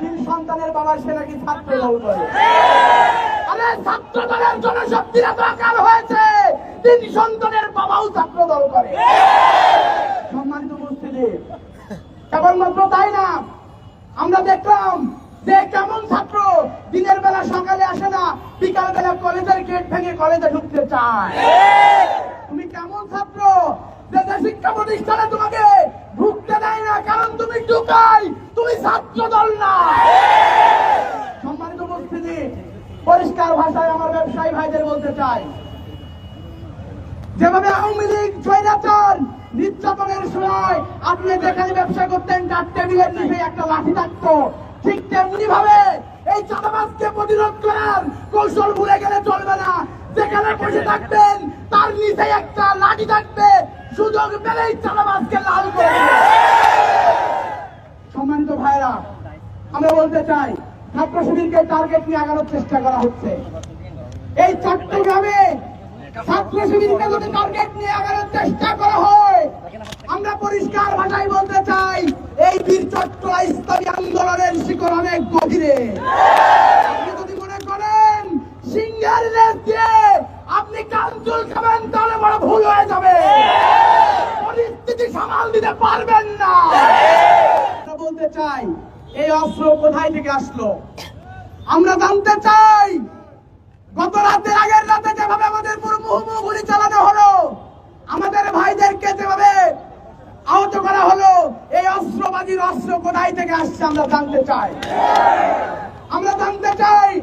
তিন সন্তানের বাবা সে নাকি ছাত্র দল করে? আরে ছাত্র দলের জনশক্তির দরকার হয়েছে, তিন সন্তানের বাবাও ছাত্র দল করে। সম্মানিত কেবলমাত্র তাই না? আমরা দেখলাম যে কেমন ছাত্র দিনের বেলা সকালে আসে না বিকাল বেলা কলেজের গেট ভেঙে কলেজে ঢুকতে চায়। তুমি কেমন ছাত্র? যে শিক্ষা প্রতিষ্ঠানে তোমাকে ঢুকতে দেয় না, কারণ তুমি ঢুকাই, তুমি ছাত্র দল না সম্মানিত উপস্থিতি পরিষ্কার ভাষায় আমার ব্যবসায়ী ভাইদের বলতে চাই। যেভাবে আওয়ামী লীগ স্বৈরাচার নির্যাতনের সময় আপনি যেখানে ব্যবসা করতেন, তার টেবিলের নিচে একটা লাঠি থাকতো, ঠিক তেমনি ভাবে এই চাঁদাবাজকে প্রতিরোধ করার কৌশল ভুলে গেলে চলবে না। যেখানে বসে থাকবেন, তার নিচে একটা লাঠি থাকবে, সুযোগ পেলেই চাঁদাবাজকে লাল করে সম্মানিত ভাইরা আমরা বলতে চাই ছাত্র শিবিরকে টার্গেট নিয়ে আগানোর চেষ্টা করা হচ্ছে। এই চট্টগ্রামে ছাত্র শিবিরকে যদি টার্গেট নিয়ে আগানোর চেষ্টা করা হয়, আমরা পরিষ্কার ভাষায় বলতে চাই, এই বীর চট্ট ইসলামী আন্দোলনের শিকড় অনেক গভীরে। আপনি যদি মনে করেন, সিঙ্গার আপনি কাঞ্চুল খাবেন তাহলে বড় ভুল হয়ে যাবে। পরিস্থিতি সামাল দিতে পারবেন না। বলতে চাই, এই অস্ত্র কোথায় থেকে আসলো? আমরা জানতে চাই অস্ত্র কোথায় থেকে আসছে আমরা জানতে চাই। আমরা জানতে চাই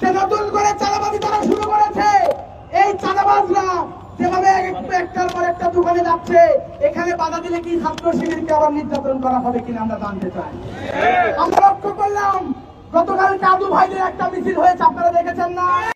যে নতুন করে চাঁদাবাজি করা শুরু করেছে। এই চাঁদাবাজরা যেভাবে এক- একটার পর একটা দোকানে যাচ্ছে, এখানে বাধা দিলে কি ছাত্র শিবিরকে আবার নির্যাতন করা হবে কিনা আমরা জানতে চাই। আমরা লক্ষ্য করলাম গতকাল কাদু ভাইদের একটা মিছিল হয়েছে, আপনারা দেখেছেন না?